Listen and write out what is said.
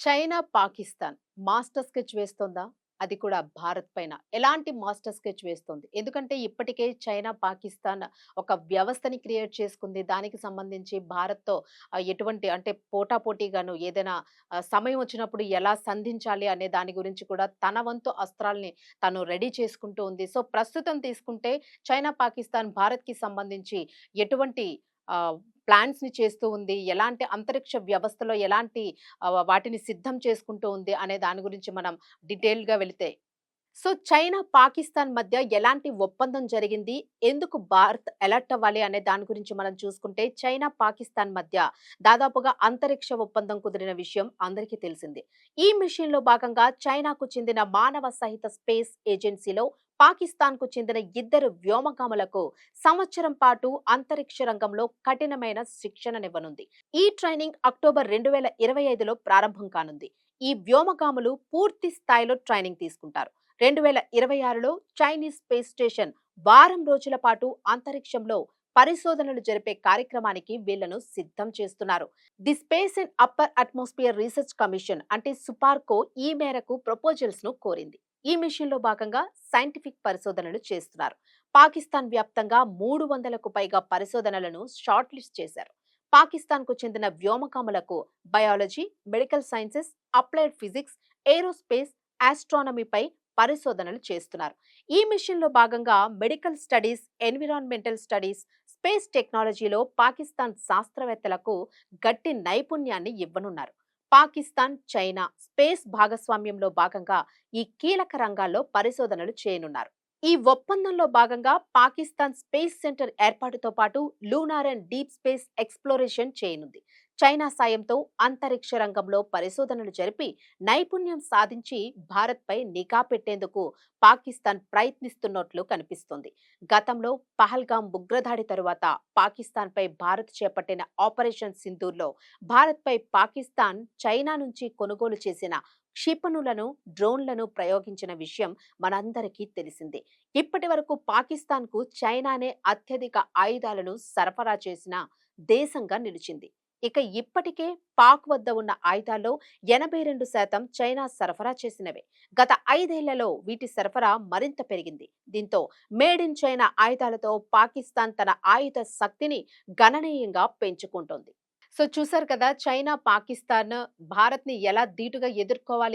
China, Pakistan master sketch వేస్తోందా? అది కూడా భారత్ పైన. ఎలాంటి మాస్టర్ స్కెచ్ వేస్తోంది? ఎందుకంటే ఇప్పటికే చైనా, పాకిస్తాన్ ఒక వ్యవస్థని క్రియేట్ చేసుకుంది. దానికి సంబంధించి భారత్‌తో ఎటువంటి అంటే పోటాపోటీగాను ఏదైనా సమయం వచ్చినప్పుడు ఎలా సంధించాలి అనే దాని గురించి కూడా తన వంతు అస్త్రాల్ని తను రెడీ చేసుకుంటూ ఉంది. సో, ప్రస్తుతం తీసుకుంటే చైనా, పాకిస్తాన్ భారత్‌కి సంబంధించి ఎటువంటి ప్లాన్స్‌ని చేస్తూ ఉంది. ఎలాంటి అంతరిక్ష వ్యవస్థలో ఎలాంటి వాటిని సిద్ధం చేసుకుంటూ ఉంది అనే దాని గురించి మనం డీటెయిల్డ్‌గా వెళితే సో, చైనా, పాకిస్తాన్ మధ్య ఎలాంటి ఒప్పందం జరిగింది? ఎందుకు భారత్ అలర్ట్ అవ్వాలి అనే దాని గురించి మనం చూసుకుంటే చైనా, పాకిస్తాన్ మధ్య దాదాపుగా అంతరిక్ష ఒప్పందం కుదిరిన విషయం అందరికీ తెలిసింది ఈ మిషన్‌లో భాగంగా చైనాకు చెందిన మానవ సహిత స్పేస్ ఏజెన్సీలో పాకిస్తాన్‌కు చెందిన ఇద్దరు వ్యోమగాములకు సంవత్సరం పాటు అంతరిక్ష రంగంలో కఠినమైన శిక్షణనివ్వనుంది. ఈ ట్రైనింగ్ అక్టోబర్ 2025లో ప్రారంభం కానుంది. ఈ వ్యోమగాములు పూర్తి స్థాయిలో ట్రైనింగ్ తీసుకుంటారు. 2026లో చైనీస్ స్పేస్ స్టేషన్ వారం రోజుల పాటు అంతరిక్షంలో పరిశోధనలు జరిపే కార్యక్రమానికి వీళ్ళను సిద్ధం చేస్తున్నారు. The space and upper atmosphere research commission అంటే సుపార్కో ఈ మేరకు ప్రపోజల్స్‌ను కోరింది. ఈ మిషన్‌లో భాగంగా సైంటిఫిక్ పరిశోధనలు చేస్తున్నారు. పాకిస్తాన్ వ్యాప్తంగా 300కు పైగా పరిశోధనలను షార్ట్ లిస్ట్ చేశారు. పాకిస్తాన్‌కు చెందిన వ్యోమకములకు biology, medical sciences, applied physics, aerospace, ఆస్ట్రానమీపై పరిశోధనలు చేస్తున్నారు. ఈ మిషన్‌లో భాగంగా medical studies, environmental studies, space టెక్నాలజీలో పాకిస్తాన్ శాస్త్రవేత్తలకు గట్టి నైపుణ్యాన్ని ఇవ్వనున్నారు. పాకిస్తాన్, చైనా స్పేస్ భాగస్వామ్యంలో భాగంగా ఈ కీలక రంగాల్లో పరిశోధనలు చేయనున్నారు. ఈ ఒప్పందంలో భాగంగా పాకిస్తాన్ స్పేస్ సెంటర్ ఏర్పాటుతో పాటు lunar and deep space exploration చేయనుంది. చైనా సాయంతో అంతరిక్ష రంగంలో పరిశోధనలు జరిపి నైపుణ్యం సాధించి భారత్‌పై నిఘా పెట్టేందుకు పాకిస్తాన్ ప్రయత్నిస్తున్నట్లు కనిపిస్తోంది. గతంలో పహల్గామ్ ఉగ్రదాడి తరువాత పాకిస్తాన్‌పై భారత్ చేపట్టిన ఆపరేషన్ సింధూర్‌లో భారత్‌పై పాకిస్తాన్ చైనా నుంచి కొనుగోలు చేసిన క్షిపణులను, డ్రోన్లను ప్రయోగించిన విషయం మనందరికీ తెలిసిందే. ఇప్పటివరకు పాకిస్తాన్‌కు చైనానే అత్యధిక ఆయుధాలను సరఫరా చేసిన దేశంగా నిలిచింది. ఇక ఇప్పటికే పాక్ వద్ద ఉన్న ఆయుధాల్లో 82% చైనా సరఫరా చేసినవే. గత ఐదేళ్ళలో వీటి సరఫరా మరింత పెరిగింది. దీంతో మేడ్ ఇన్ చైనా ఆయుధాలతో పాకిస్తాన్ తన ఆయుధ శక్తిని గణనీయంగా పెంచుకుంటోంది. సో, చూసారు కదా చైనా, పాకిస్తాన్ భారత్‌ని ఎలా ధీటుగా ఎదుర్కోవాలి